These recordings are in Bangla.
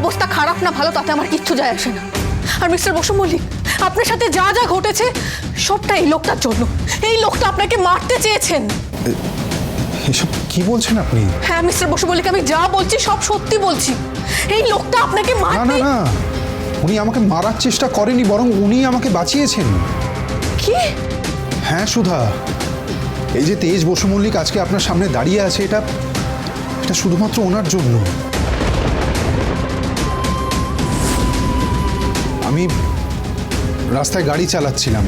অবস্থা খারাপ না ভালো তাতে আমার কিচ্ছু যায় আসে না। আর মিস্টার বসু মল্লিক আপনার সাথে যা যা ঘটেছে সবটা এই লোকটার জন্য। এই লোকটা আপনাকে মারতে চেয়েছেন। এসব কি বলছেন আপনি? হ্যাঁ মিস্টার বসু মল্লিক আমি যা বলছি সব সত্যি বলছি। এই লোকটা আপনাকে না মারতে না। উনি আমাকে মারার চেষ্টা করেনি বরং উনি আমাকে বাঁচিয়েছেন। কি? হ্যাঁ সুধা। এই যে তেজ বসু মল্লিক আজকে আপনার সামনে দাঁড়িয়ে আছে এটা এটা শুধুমাত্র ওনার জন্য। আমি রাস্তায় গাড়ি চালাচ্ছিলাম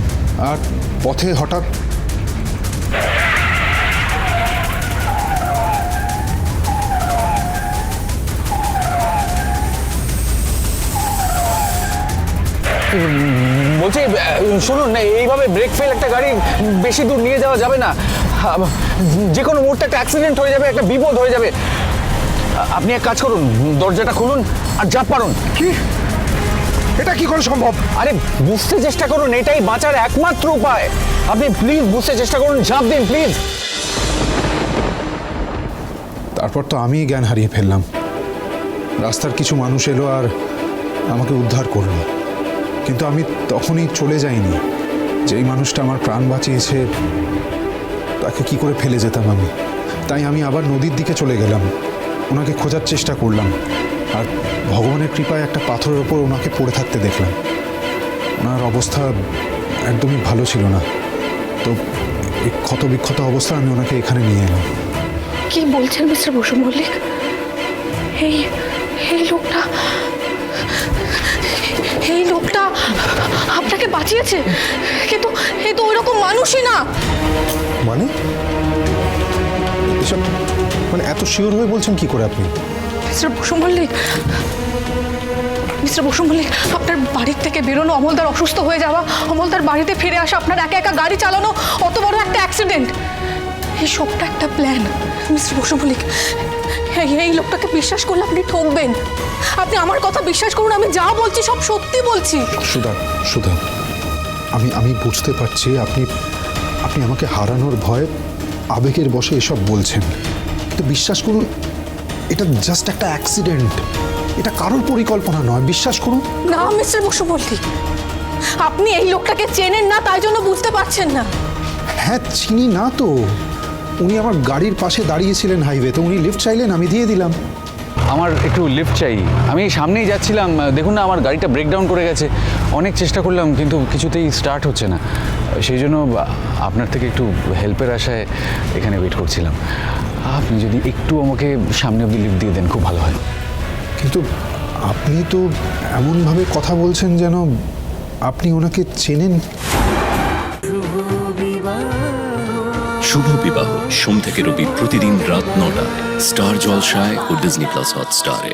আর পথে হঠাৎ বলছি শুনুন না এইভাবে ব্রেক ফেল একটা গাড়ি বেশি দূর নিয়ে যাওয়া যাবে না। যে কোনো মুহূর্তে একটা অ্যাক্সিডেন্ট হয়ে যাবে একটা বিপদ হয়ে যাবে। আপনি এক কাজ করুন দরজাটা খুলুন আর যা পারুন কি? এটা কি করে সম্ভব? আরে বুঝতে চেষ্টা করুন এটাই বাঁচার একমাত্র উপায়। আপনি প্লিজ বুঝতে চেষ্টা করুন ঝাঁপ দিন প্লিজ তারপর তো আমি জ্ঞান হারিয়ে ফেললাম। রাস্তার কিছু মানুষ এলো আর আমাকে উদ্ধার করল। কিন্তু আমি তখনই চলে যাইনি। যেই মানুষটা আমার প্রাণ বাঁচিয়েছে তাকে কি করে ফেলে যেতাম আমি? তাই আমি আবার নদীর দিকে চলে গেলাম। ওনাকে খোঁজার চেষ্টা করলাম। আর ভগবানের কৃপায় একটা পাথরের ওপর ওনাকে পড়ে থাকতে দেখলাম। ওনার অবস্থা একদমই ভালো ছিল না। তো এই ক্ষত বিক্ষত অবস্থা আমি ওনাকে এখানে নিয়ে এলাম। কি বলছেন মিস্টার বসু মল্লিক? এই এই লোকটা এই লোকটা আপনাকে বাঁচিয়েছে কিন্তু এ তো ওই রকম মানুষই না। মানে? এসব মানে এত শিওর হয়ে বলছেন কি করে আপনি? মিস্টার বসু মল্লিক মিস্টার বসু মল্লিক আপনার বাড়ির থেকে বেরোনো, অমলদার অসুস্থ হয়ে যাওয়া, অমলদার বাড়িতে ফিরে আসা, আপনার একা একা গাড়ি চালানো, অত বড় একটা অ্যাক্সিডেন্ট এই সবটা একটা প্ল্যান মিস্টার বসু মল্লিক এই লোকটাকে বিশ্বাস করলে আপনি ঠকবেন। আপনি আমার কথা বিশ্বাস করুন, আমি যা বলছি সব সত্যি বলছি। সুধা সুধা, আমি আমি বুঝতে পারছি আপনি আপনি আমাকে হারানোর ভয় আবেগের বশে এসব বলছেন। কিন্তু বিশ্বাস করুন এটা জাস্ট একটা অ্যাক্সিডেন্ট এটা কারোর পরিকল্পনা নয় বিশ্বাস করুন। না মিস্টার বসু মল্লিক আপনি এই লোকটাকে চেনেন না তাই জন্য বুঝতে পারছেন না। হ্যাঁ চিনি না তো। উনি আমার গাড়ির পাশে দাঁড়িয়েছিলেন হাইওয়েতে উনি লিফট চাইলেন আমি দিয়ে দিলাম। আমার একটু লিফট চাই। আমি সামনেই যাচ্ছিলাম দেখুন না আমার গাড়িটা ব্রেকডাউন করে গেছে। অনেক চেষ্টা করলাম কিন্তু কিছুতেই স্টার্ট হচ্ছে না। সেই জন্য আপনার থেকে একটু হেল্পের আশায় এখানে ওয়েট করছিলাম। আপনি যদি একটু আমাকে সামনে অব্দি লিফট দিয়ে দেন খুব ভালো হয়। কিন্তু আপনি তো এমনভাবে কথা বলছেন যেন আপনি ওনাকে চেনেন। শুভ বিবাহ। সোম থেকে রবি প্রতিদিন রাত নটায়। স্টার জলসায় ও ডিজনি প্লাস হটস্টারে।